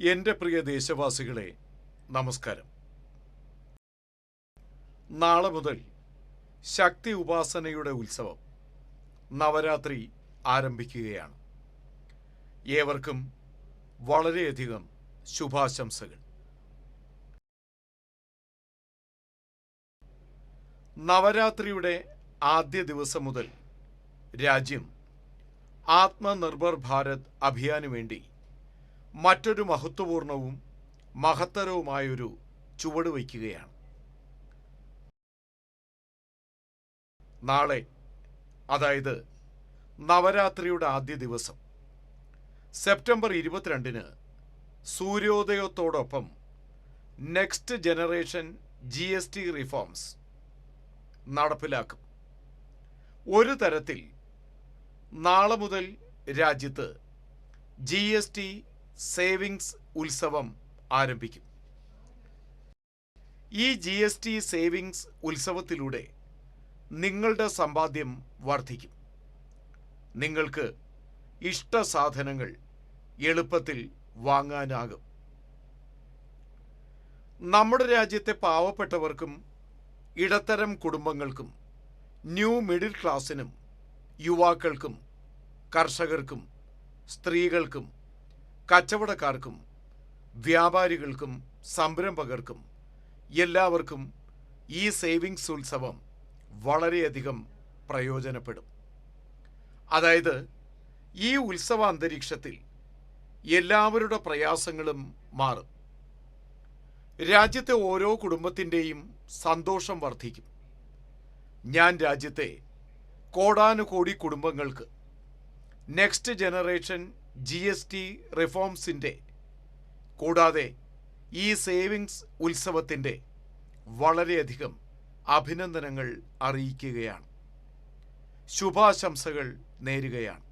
എന്റെ പ്രിയ ദേശവാസികളെ നമസ്കാരം. നാളെ മുതൽ ശക്തി ഉപാസനയുടെ ഉത്സവം നവരാത്രി ആരംഭിക്കുകയാണ്. ഏവർക്കും വളരെയധികം ശുഭാശംസകൾ. നവരാത്രിയുടെ ആദ്യ ദിവസം മുതൽ രാജ്യം ആത്മനിർഭർ ഭാരത് അഭിയാനു വേണ്ടി മറ്റൊരു മഹത്വപൂർണവും മഹത്തരവുമായൊരു ചുവട് വയ്ക്കുകയാണ്. നാളെ അതായത് നവരാത്രിയുടെ ആദ്യ ദിവസം സെപ്റ്റംബർ ഇരുപത്തിരണ്ടിന് സൂര്യോദയത്തോടൊപ്പം next generation G S T reforms നടപ്പിലാക്കും. ഒരു തരത്തിൽ നാളെ മുതൽ രാജ്യത്ത് ജി എസ് ടി സേവിങ്സ് ഉത്സവം ആരംഭിക്കും. ഈ ജി എസ് ടി സേവിങ്സ് ഉത്സവത്തിലൂടെ നിങ്ങളുടെ സമ്പാദ്യം വർദ്ധിക്കും. നിങ്ങൾക്ക് ഇഷ്ട സാധനങ്ങൾ എളുപ്പത്തിൽ വാങ്ങാനാകും. നമ്മുടെ രാജ്യത്തെ പാവപ്പെട്ടവർക്കും ഇടത്തരം കുടുംബങ്ങൾക്കും ന്യൂ മിഡിൽ ക്ലാസ്സിനും യുവാക്കൾക്കും കർഷകർക്കും സ്ത്രീകൾക്കും കച്ചവടക്കാർക്കും വ്യാപാരികൾക്കും സംരംഭകർക്കും എല്ലാവർക്കും ഈ സേവിങ്സ് ഉത്സവം വളരെയധികം പ്രയോജനപ്പെടും. അതായത് ഈ ഉത്സവ അന്തരീക്ഷത്തിൽ എല്ലാവരുടെ പ്രയാസങ്ങളും മാറും. രാജ്യത്തെ ഓരോ കുടുംബത്തിന്റെയും സന്തോഷം വർദ്ധിക്കും. ഞാൻ രാജ്യത്തെ കോടാനുകോടി കുടുംബങ്ങൾക്ക് next generation G S T റിഫോംസിന്റെ കൂടാതെ ഈ സേവിങ്സ് ഉത്സവത്തിന്റെ വളരെയധികം അഭിനന്ദനങ്ങൾ അറിയിക്കുകയാണ്. ശുഭാശംസകൾ നേരുകയാണ്.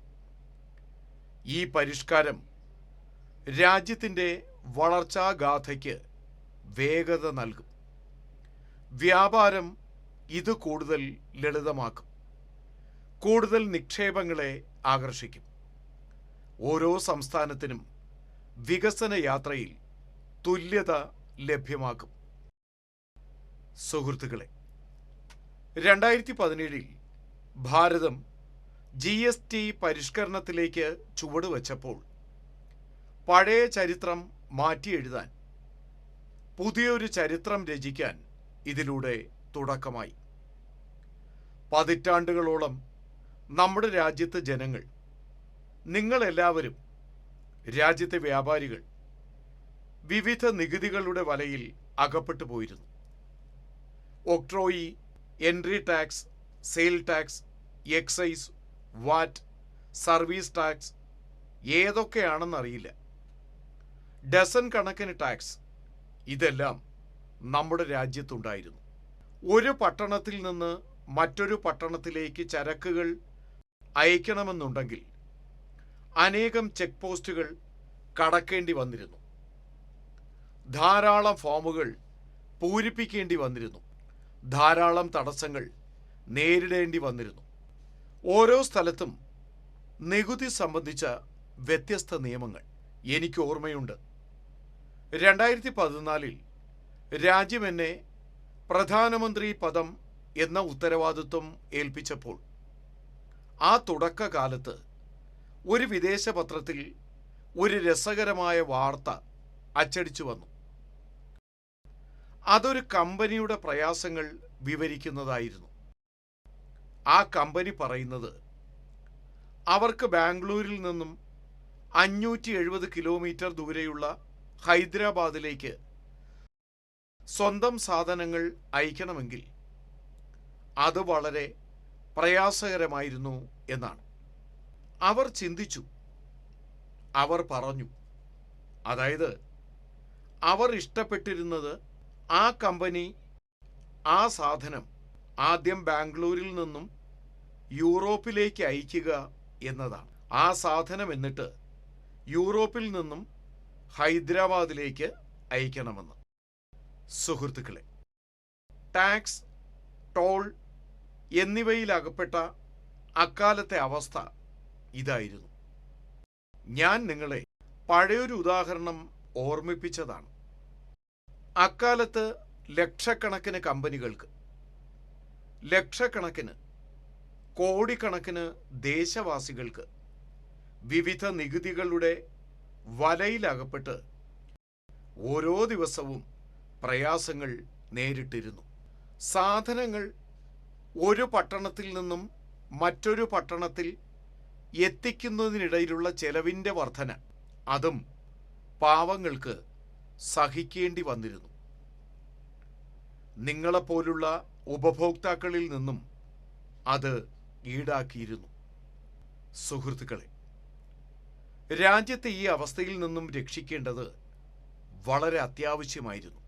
ഈ പരിഷ്കാരം രാജ്യത്തിന്റെ വളർച്ചാഗാഥയ്ക്ക് വേഗത നൽകും. വ്യാപാരം ഇത് കൂടുതൽ ലളിതമാക്കും. കൂടുതൽ നിക്ഷേപങ്ങളെ ആകർഷിക്കും. ഓരോ സംസ്ഥാനത്തിനും വികസന യാത്രയിൽ തുല്യത ലഭ്യമാക്കും. സുഹൃത്തുക്കളെ രണ്ടായിരത്തി പതിനേഴിൽ ഭാരതം ജി എസ് ടി പരിഷ്കരണത്തിലേക്ക് ചുവടുവച്ചപ്പോൾ പഴയ ചരിത്രം മാറ്റിയെഴുതാൻ പുതിയൊരു ചരിത്രം രചിക്കാൻ ഇതിലൂടെ തുടക്കമായി. പതിറ്റാണ്ടുകളോളം നമ്മുടെ രാജ്യത്തെ ജനങ്ങൾ നിങ്ങളെല്ലാവരും രാജ്യത്തെ വ്യാപാരികൾ വിവിധ നികുതികളുടെ വലയിൽ അകപ്പെട്ടു പോയിരുന്നു. Octroi entry tax sale tax excise VAT service tax ഏതൊക്കെയാണെന്നറിയില്ല. Dozen കണക്കിന് ടാക്സ് ഇതെല്ലാം നമ്മുടെ രാജ്യത്തുണ്ടായിരുന്നു. ഒരു പട്ടണത്തിൽ നിന്ന് മറ്റൊരു പട്ടണത്തിലേക്ക് ചരക്കുകൾ അയക്കണമെന്നുണ്ടെങ്കിൽ അനേകം ചെക്ക് പോസ്റ്റുകൾ കടക്കേണ്ടി വന്നിരുന്നു. ധാരാളം ഫോമുകൾ പൂരിപ്പിക്കേണ്ടി വന്നിരുന്നു. ധാരാളം തടസ്സങ്ങൾ നേരിടേണ്ടി വന്നിരുന്നു. ഓരോ സ്ഥലത്തും നികുതി സംബന്ധിച്ച വ്യത്യസ്ത നിയമങ്ങൾ എനിക്ക് ഓർമ്മയുണ്ട്. രണ്ടായിരത്തി പതിനാലിൽ രാജ്യം എന്നെ പ്രധാനമന്ത്രി പദം എന്ന ഉത്തരവാദിത്വം ഏൽപ്പിച്ചപ്പോൾ ആ തുടക്കകാലത്ത് ഒരു വിദേശ പത്രത്തിൽ ഒരു രസകരമായ വാർത്ത അച്ചടിച്ചു വന്നു. അതൊരു കമ്പനിയുടെ പ്രയാസങ്ങൾ വിവരിക്കുന്നതായിരുന്നു. ആ കമ്പനി പറയുന്നത് അവർക്ക് ബാംഗ്ലൂരിൽ നിന്നും അഞ്ഞൂറ്റി എഴുപത് കിലോമീറ്റർ ദൂരെയുള്ള ഹൈദരാബാദിലേക്ക് സ്വന്തം സാധനങ്ങൾ അയക്കണമെങ്കിൽ അത് വളരെ പ്രയാസകരമായിരുന്നു എന്നാണ്. അവർ ചിന്തിച്ചു. അവർ പറഞ്ഞു അതായത് അവർ ഇഷ്ടപ്പെട്ടിരുന്നത് ആ കമ്പനി ആ സാധനം ആദ്യം ബാംഗ്ലൂരിൽ നിന്നും യൂറോപ്പിലേക്ക് അയക്കുക എന്നതാണ്. ആ സാധനം എന്നിട്ട് യൂറോപ്പിൽ നിന്നും ഹൈദരാബാദിലേക്ക് അയക്കണമെന്ന്. സുഹൃത്തുക്കളെ ടാക്സ് ടോൾ എന്നിവയിലകപ്പെട്ട അക്കാലത്തെ അവസ്ഥ ഇതായിരുന്നു. ഞാൻ നിങ്ങളെ പഴയൊരു ഉദാഹരണം ഓർമ്മിപ്പിച്ചതാണ്. അക്കാലത്ത് ലക്ഷക്കണക്കിന് കമ്പനികൾക്ക് ലക്ഷക്കണക്കിന് കോടിക്കണക്കിന് ദേശവാസികൾക്ക് വിവിധ നികുതികളുടെ വലയിലകപ്പെട്ട് ഓരോ ദിവസവും പ്രയാസങ്ങൾ നേരിട്ടിരുന്നു. സാധനങ്ങൾ ഒരു പട്ടണത്തിൽ നിന്നും മറ്റൊരു പട്ടണത്തിൽ എത്തിക്കുന്നതിനിടയിലുള്ള ചെലവിന്റെ വർധന അതും പാവങ്ങൾക്ക് സഹിക്കേണ്ടി വന്നിരുന്നു. നിങ്ങളെപ്പോലുള്ള ഉപഭോക്താക്കളിൽ നിന്നും അത് ഈടാക്കിയിരുന്നു. സുഹൃത്തുക്കളെ രാജ്യത്തെ ഈ അവസ്ഥയിൽ നിന്നും രക്ഷിക്കേണ്ടത് വളരെ അത്യാവശ്യമായിരുന്നു.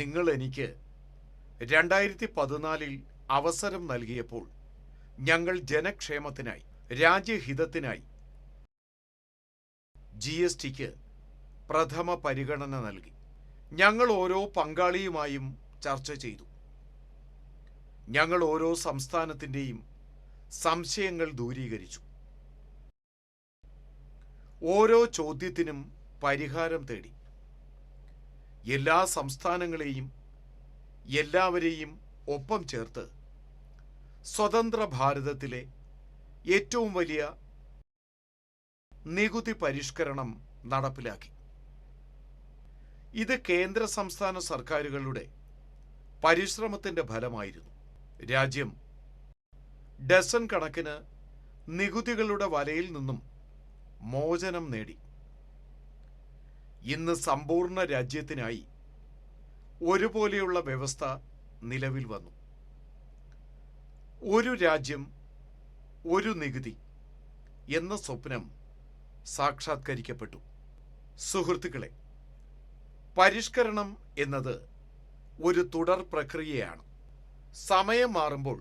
നിങ്ങൾ എനിക്ക് രണ്ടായിരത്തി പതിനാലിൽ അവസരം നൽകിയപ്പോൾ ഞങ്ങൾ ജനക്ഷേമത്തിനായി രാജ്യഹിതത്തിനായി ജി എസ് ടിക്ക് പ്രഥമ പരിഗണന നൽകി. ഞങ്ങൾ ഓരോ പങ്കാളിയുമായും ചർച്ച ചെയ്തു. ഞങ്ങൾ ഓരോ സംസ്ഥാനത്തിന്റെയും സംശയങ്ങൾ ദൂരീകരിച്ചു. ഓരോ ചോദ്യത്തിനും പരിഹാരം തേടി. എല്ലാ സംസ്ഥാനങ്ങളെയും എല്ലാവരെയും ഒപ്പം ചേർത്ത് സ്വതന്ത്ര ഭാരതത്തിലെ ഏറ്റവും വലിയ നികുതി പരിഷ്കരണം നടപ്പിലാക്കി. ഇത് കേന്ദ്ര സംസ്ഥാന സർക്കാരുകളുടെ പരിശ്രമത്തിന്റെ ഫലമായിരുന്നു. രാജ്യം ഡസൻ കണക്കിന് നികുതികളുടെ വലയിൽ നിന്നും മോചനം നേടി. ഇന്ന് സമ്പൂർണ രാജ്യത്തിനായി ഒരുപോലെയുള്ള വ്യവസ്ഥ നിലവിൽ വന്നു. ഒരു രാജ്യം ഒരു നികുതി എന്ന സ്വപ്നം സാക്ഷാത്കരിക്കപ്പെട്ടു. സുഹൃത്തുക്കളെ പരിഷ്കരണം എന്നത് ഒരു തുടർ പ്രക്രിയയാണ്. സമയം മാറുമ്പോൾ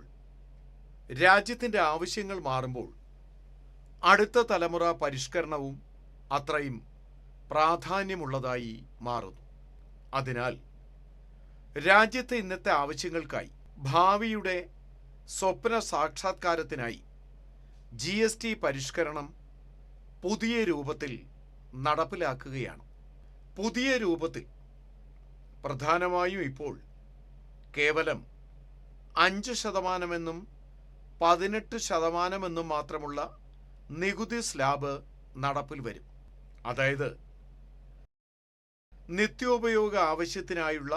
രാജ്യത്തിന്റെ ആവശ്യങ്ങൾ മാറുമ്പോൾ അടുത്ത തലമുറ പരിഷ്കരണവും അത്രയും പ്രാധാന്യമുള്ളതായി മാറുന്നു. അതിനാൽ രാജ്യത്തെ ഇന്നത്തെ ആവശ്യങ്ങൾക്കായി ഭാവിയുടെ സ്വപ്ന സാക്ഷാത്കാരത്തിനായി ജി എസ് ടി പരിഷ്കരണം പുതിയ രൂപത്തിൽ നടപ്പിലാക്കുകയാണ്. പുതിയ രൂപത്തിൽ പ്രധാനമായും ഇപ്പോൾ കേവലം അഞ്ച് ശതമാനമെന്നും പതിനെട്ട് ശതമാനമെന്നും മാത്രമുള്ള നികുതി സ്ലാബ് നടപ്പിൽ വരും. അതായത് നിത്യോപയോഗ ആവശ്യത്തിനായുള്ള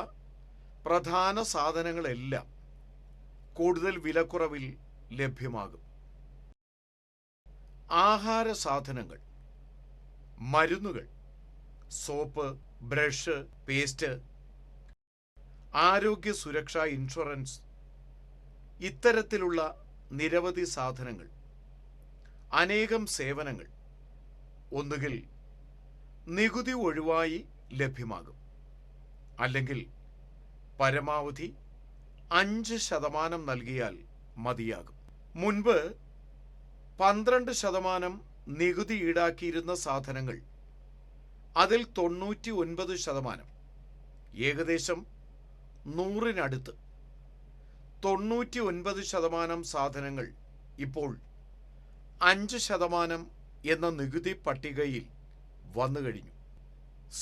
പ്രധാന സാധനങ്ങളെല്ലാം കൂടുതൽ വിലക്കുറവിൽ ലഭ്യമാകും. ആഹാര സാധനങ്ങൾ മരുന്നുകൾ സോപ്പ് ബ്രഷ് പേസ്റ്റ് ആരോഗ്യ സുരക്ഷാ ഇൻഷുറൻസ് ഇത്തരത്തിലുള്ള നിരവധി സാധനങ്ങൾ അനേകം സേവനങ്ങൾ ഒന്നുകിൽ നികുതി ഒഴിവായി ലഭ്യമാകും അല്ലെങ്കിൽ പരമാവധി അഞ്ച് ശതമാനം നൽകിയാൽ മതിയാകും. മുൻപ് പന്ത്രണ്ട് ശതമാനം നികുതി ഈടാക്കിയിരുന്ന സാധനങ്ങൾ. അതിൽ തൊണ്ണൂറ്റി ഒൻപത് ശതമാനം ഏകദേശം നൂറിനടുത്ത്. തൊണ്ണൂറ്റി ഒൻപത് ശതമാനം സാധനങ്ങൾ ഇപ്പോൾ അഞ്ച് ശതമാനം എന്ന നികുതി പട്ടികയിൽ വന്നു കഴിഞ്ഞു.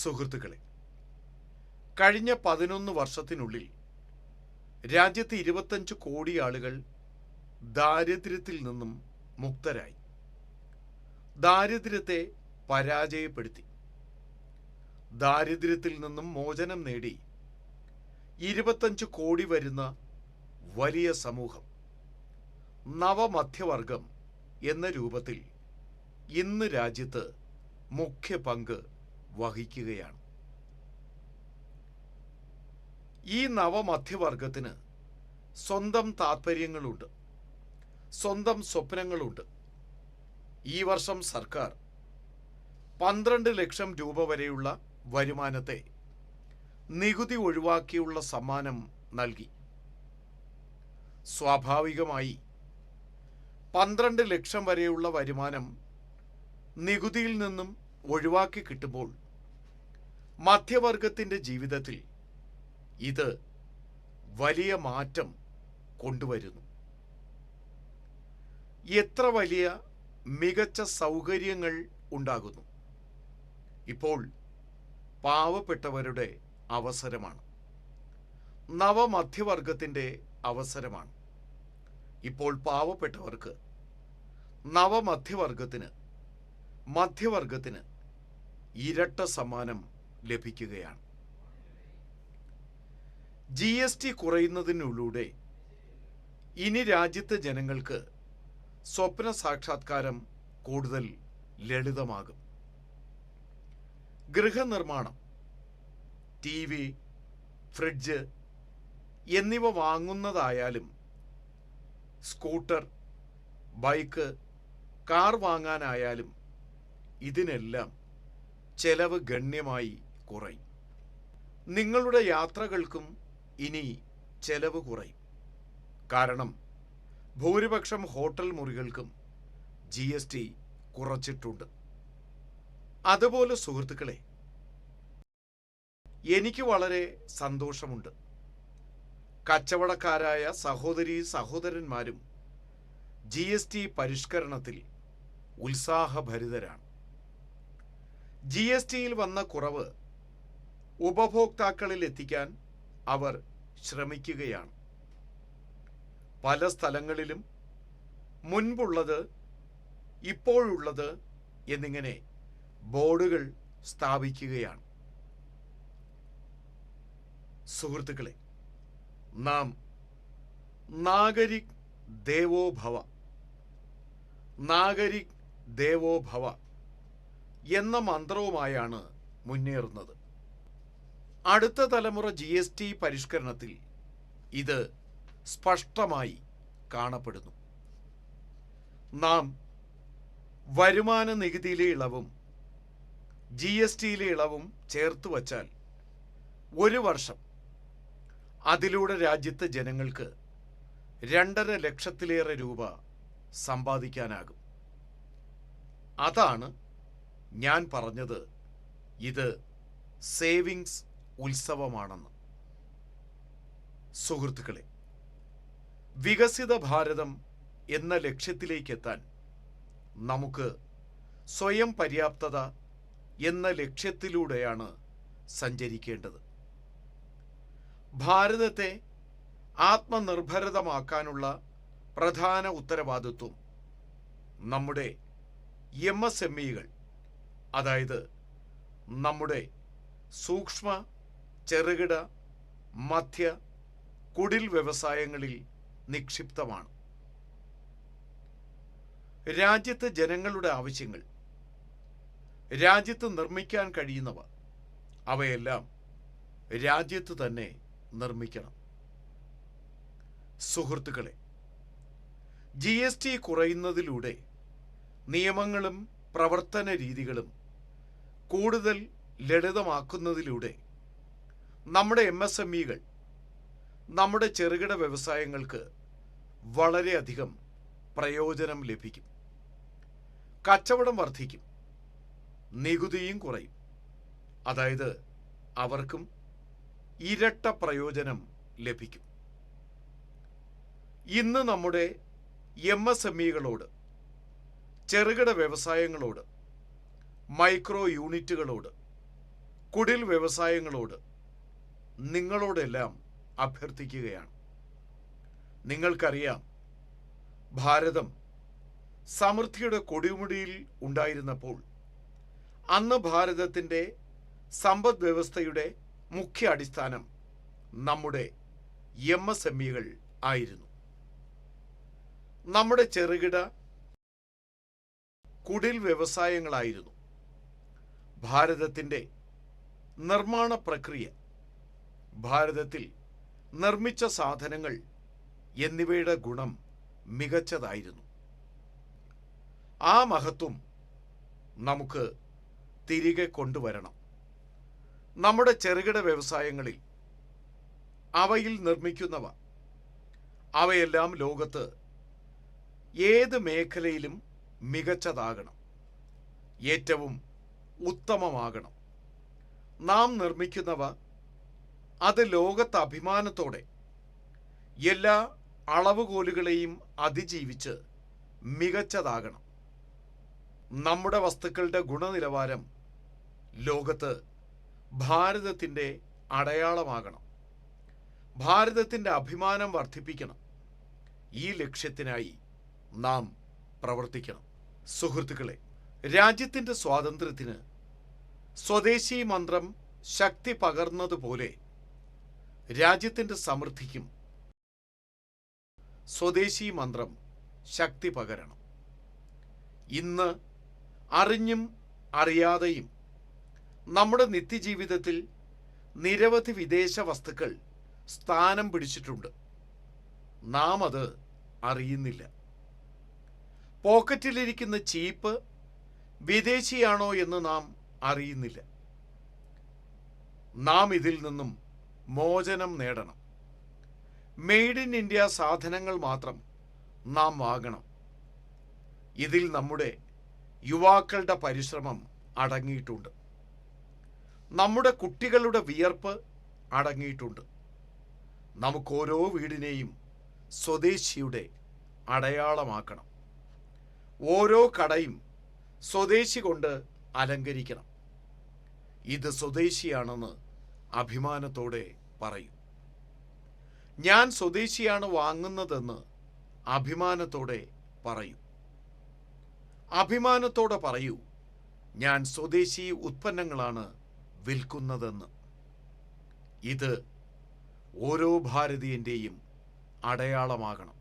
സുഹൃത്തുക്കളെ കഴിഞ്ഞ പതിനൊന്ന് വർഷത്തിനുള്ളിൽ രാജ്യത്ത് ഇരുപത്തഞ്ച് കോടി ആളുകൾ ദാരിദ്ര്യത്തിൽ നിന്നും മുക്തരായി. ദാരിദ്ര്യത്തെ പരാജയപ്പെടുത്തി. ദാരിദ്ര്യത്തിൽ നിന്നും മോചനം നേടി. ഇരുപത്തഞ്ച് കോടി വരുന്ന വലിയ സമൂഹം. നവമധ്യവർഗം എന്ന രൂപത്തിൽ ഇന്ന് രാജ്യത്ത് മുഖ്യ പങ്ക് വഹിക്കുകയാണ്. ഈ നവമധ്യവർഗത്തിന് സ്വന്തം താൽപ്പര്യങ്ങളുണ്ട് സ്വന്തം സ്വപ്നങ്ങളുണ്ട്. ഈ വർഷം സർക്കാർ പന്ത്രണ്ട് ലക്ഷം രൂപ വരെയുള്ള വരുമാനത്തെ നികുതി ഒഴിവാക്കിയുള്ള സമ്മാനം നൽകി. സ്വാഭാവികമായി പന്ത്രണ്ട് ലക്ഷം വരെയുള്ള വരുമാനം നികുതിയിൽ നിന്നും ഒഴിവാക്കി കിട്ടുമ്പോൾ മധ്യവർഗത്തിന്റെ ജീവിതത്തിൽ ഇത് വലിയ മാറ്റം കൊണ്ടുവരുന്നു. എത്ര വലിയ മികച്ച സൗകര്യങ്ങൾ ഉണ്ടാകുന്നു? ഇപ്പോൾ പാവപ്പെട്ടവരുടെ അവസരമാണ്. നവമധ്യവർഗത്തിന്റെ അവസരമാണ്. ഇപ്പോൾ പാവപ്പെട്ടവർക്ക് നവമധ്യവർഗത്തിന് മധ്യവർഗത്തിന് ഇരട്ട സമ്മാനം ലഭിക്കുകയാണ്. ജി എസ് ടി കുറയുന്നതിനുള്ളിലൂടെ ഇനി രാജ്യത്തെ ജനങ്ങൾക്ക് സ്വപ്ന സാക്ഷാത്കാരം കൂടുതൽ ലളിതമാകും. ഗൃഹനിർമ്മാണം ടി വി ഫ്രിഡ്ജ് എന്നിവ വാങ്ങുന്നതായാലും സ്കൂട്ടർ ബൈക്ക് കാർ വാങ്ങാനായാലും ഇതിനെല്ലാം ചെലവ് ഗണ്യമായി കുറയും. നിങ്ങളുടെ യാത്രകൾക്കും ഇനി ചെലവ് കുറയും. കാരണം ഭൂരിപക്ഷം ഹോട്ടൽ മുറികൾക്കും ജി എസ് ടി കുറച്ചിട്ടുണ്ട്. അതുപോലെ സുഹൃത്തുക്കളെ എനിക്ക് വളരെ സന്തോഷമുണ്ട്. കച്ചവടക്കാരായ സഹോദരി സഹോദരന്മാരും ജി എസ് ടി പരിഷ്കരണത്തിൽ ഉത്സാഹഭരിതരാണ്. ജി എസ് ടിയിൽ വന്ന കുറവ് ഉപഭോക്താക്കളിൽ എത്തിക്കാൻ അവർ ശ്രമിക്കുകയാണ്. പല സ്ഥലങ്ങളിലും മുൻപുള്ളത് ഇപ്പോഴുള്ളത് എന്നിങ്ങനെ ബോർഡുകൾ സ്ഥാപിക്കുകയാണ്. സുഹൃത്തുക്കളെ നാം നാഗരിക് ദേവോഭവ നാഗരിക് ദേവോഭവ എന്ന മന്ത്രവുമായാണ് മുന്നേറുന്നത്. അടുത്ത തലമുറ ജി പരിഷ്കരണത്തിൽ ഇത് സ്പഷ്ടമായി കാണപ്പെടുന്നു. നാം വരുമാന നികുതിയിലെ ഇളവും ജി എസ് ടിയിലെ ഇളവും ചേർത്ത് വച്ചാൽ ഒരു വർഷം അതിലൂടെ രാജ്യത്തെ ജനങ്ങൾക്ക് രണ്ടര ലക്ഷത്തിലേറെ രൂപ സമ്പാദിക്കാനാകും. അതാണ് ഞാൻ പറഞ്ഞത്. ഇത് സേവിങ്സ് ഉത്സവമാണെന്ന്. സുഹൃത്തുക്കളെ വികസിത ഭാരതം എന്ന ലക്ഷ്യത്തിലേക്കെത്താൻ നമുക്ക് സ്വയം പര്യാപ്തത എന്ന ലക്ഷ്യത്തിലൂടെയാണ് സഞ്ചരിക്കേണ്ടത്. ഭാരതത്തെ ആത്മനിർഭരതമാക്കാനുള്ള പ്രധാന ഉത്തരവാദിത്വം നമ്മുടെ എം എസ് എം ഇകൾ അതായത് നമ്മുടെ സൂക്ഷ്മ ചെറുകിട മധ്യ കുടിൽ വ്യവസായങ്ങളിൽ നിക്ഷിപ്തമാണ്. രാജ്യത്ത് ജനങ്ങളുടെ ആവശ്യങ്ങൾ രാജ്യത്ത് നിർമ്മിക്കാൻ കഴിയുന്നവ അവയെല്ലാം രാജ്യത്ത് തന്നെ നിർമ്മിക്കണം. സുഹൃത്തുക്കളെ ജി എസ് ടി കുറയുന്നതിലൂടെ നിയമങ്ങളും പ്രവർത്തന രീതികളും കൂടുതൽ ലളിതമാക്കുന്നതിലൂടെ നമ്മുടെ എം എസ് എം ഇകൾ നമ്മുടെ ചെറുകിട വ്യവസായങ്ങൾക്ക് വളരെയധികം പ്രയോജനം ലഭിക്കും. കച്ചവടം വർദ്ധിക്കും. നികുതിയും കുറയും. അതായത് അവർക്കും ഇരട്ട പ്രയോജനം ലഭിക്കും. ഇന്ന് നമ്മുടെ എം എസ് എം ഇകളോട് ചെറുകിട വ്യവസായങ്ങളോട് മൈക്രോ യൂണിറ്റുകളോട് കുടിൽ വ്യവസായങ്ങളോട് നിങ്ങളോടെല്ലാം അഭ്യർത്ഥിക്കുകയാണ്. നിങ്ങൾക്കറിയാം ഭാരതം സമൃദ്ധിയുടെ കൊടിമുടിയിൽ ഉണ്ടായിരുന്നപ്പോൾ അന്ന് ഭാരതത്തിന്റെ സമ്പദ് വ്യവസ്ഥയുടെ മുഖ്യ അടിസ്ഥാനം നമ്മുടെ എം എസ് എം ഇകൾ ആയിരുന്നു. നമ്മുടെ ചെറുകിട കുടിൽ വ്യവസായങ്ങളായിരുന്നു. ഭാരതത്തിന്റെ നിർമ്മാണ പ്രക്രിയ ഭാരതത്തിൽ നിർമ്മിച്ച സാധനങ്ങൾ എന്നിവയുടെ ഗുണം മികച്ചതായിരുന്നു. ആ മഹത്വം നമുക്ക് തിരികെ കൊണ്ടുവരണം. നമ്മുടെ ചെറുകിട വ്യവസായങ്ങളിൽ അവയിൽ നിർമ്മിക്കുന്നവ അവയെല്ലാം ലോകത്ത് ഏത് മേഖലയിലും മികച്ചതാകണം. ഏറ്റവും ഉത്തമമാകണം. നാം നിർമ്മിക്കുന്നവ അത് ലോകത്ത് അഭിമാനത്തോടെ എല്ലാ അളവുകോലുകളെയും അതിജീവിച്ച് മികച്ചതാകണം. നമ്മുടെ വസ്തുക്കളുടെ ഗുണനിലവാരം ലോകത്ത് ഭാരതത്തിന്റെ അടയാളമാകണം. ഭാരതത്തിന്റെ അഭിമാനം വർദ്ധിപ്പിക്കണം. ഈ ലക്ഷ്യത്തിനായി നാം പ്രവർത്തിക്കണം. സുഹൃത്തുക്കളെ രാജ്യത്തിന്റെ സ്വാതന്ത്ര്യത്തിന് സ്വദേശി മന്ത്രം ശക്തി പകർന്നതുപോലെ രാജ്യത്തിന്റെ സമൃദ്ധിക്കും സ്വദേശി മന്ത്രം ശക്തി പകരണം. ഇന്ന് അറിഞ്ഞും അറിയാതെയും നമ്മുടെ നിത്യജീവിതത്തിൽ നിരവധി വിദേശ വസ്തുക്കൾ സ്ഥാനം പിടിച്ചിട്ടുണ്ട്. നാം അത് അറിയുന്നില്ല. പോക്കറ്റിലിരിക്കുന്ന ചീപ്പ് വിദേശിയാണോ എന്ന് നാം അറിയുന്നില്ല. നാം ഇതിൽ നിന്നും മോചനം നേടണം. മെയ്ഡ് ഇൻ ഇന്ത്യ സാധനങ്ങൾ മാത്രം നാം വാങ്ങണം. ഇതിൽ നമ്മുടെ യുവാക്കളുടെ പരിശ്രമം അടങ്ങിയിട്ടുണ്ട്. നമ്മുടെ കുട്ടികളുടെ വിയർപ്പ് അടങ്ങിയിട്ടുണ്ട്. നമുക്ക് ഓരോ വീടിനെയും സ്വദേശിയുടെ അടയാളമാക്കണം. ഓരോ കടയും സ്വദേശി കൊണ്ട് അലങ്കരിക്കണം. ഇത് സ്വദേശിയാണെന്ന് അഭിമാനത്തോടെ പറയൂ. ഞാൻ സ്വദേശിയാണ് വാങ്ങുന്നതെന്ന് അഭിമാനത്തോടെ പറയൂ. അഭിമാനത്തോടെ പറയൂ ഞാൻ സ്വദേശി ഉത്പന്നങ്ങളാണ് വിൽക്കുന്നതെന്ന്. ഇത് ഓരോ ഭാരതീയന്റെയും അടയാളമാകണം.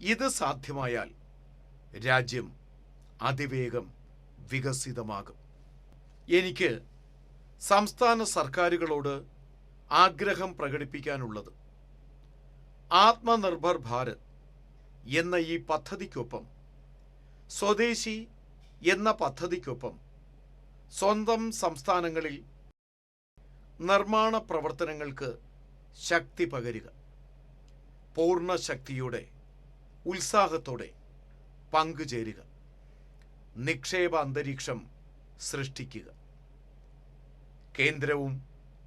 ഇത് സാധ്യമായാൽ രാജ്യം അതിവേഗം വികസിതമാകും. എനിക്ക് സംസ്ഥാന സർക്കാരുകളോട് ആഗ്രഹം പ്രകടിപ്പിക്കാനുള്ളത് ആത്മനിർഭർ ഭാരത് എന്ന ഈ പദ്ധതിക്കൊപ്പം സ്വദേശി എന്ന പദ്ധതിക്കൊപ്പം സ്വന്തം സംസ്ഥാനങ്ങളിൽ നിർമ്മാണ പ്രവർത്തനങ്ങൾക്ക് ശക്തി പകരുക. പൂർണ ശക്തിയോടെ ഉത്സാഹത്തോടെ പങ്കുചേരുക. നിക്ഷേപ അന്തരീക്ഷം സൃഷ്ടിക്കുക. കേന്ദ്രവും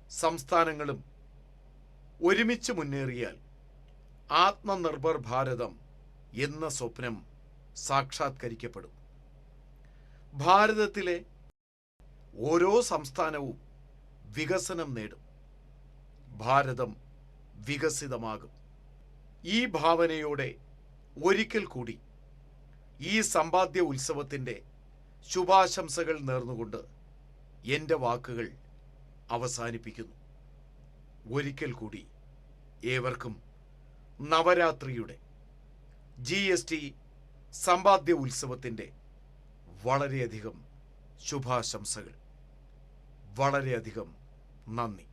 സംസ്ഥാനങ്ങളും ഒരുമിച്ച് മുന്നേറിയാൽ ആത്മനിർഭർ ഭാരതം എന്ന സ്വപ്നം സാക്ഷാത്കരിക്കപ്പെടും. ഭാരതത്തിലെ ഓരോ സംസ്ഥാനവും വികസനം നേടും. ഭാരതം വികസിതമാകും. ഈ ഭാവനയോടെ ഒരിക്കൽ കൂടി ഈ സമ്പാദ്യ ഉത്സവത്തിന്റെ ശുഭാശംസകൾ നേർന്നുകൊണ്ട് എന്റെ വാക്കുകൾ അവസാനിപ്പിക്കുന്നു. ഒരിക്കൽ കൂടി ഏവർക്കും നവരാത്രിയുടെ ജി എസ് ടി സമ്പാദ്യ ഉത്സവത്തിന്റെ വളരെയധികം ശുഭാശംസകൾ. വളരെയധികം നന്ദി.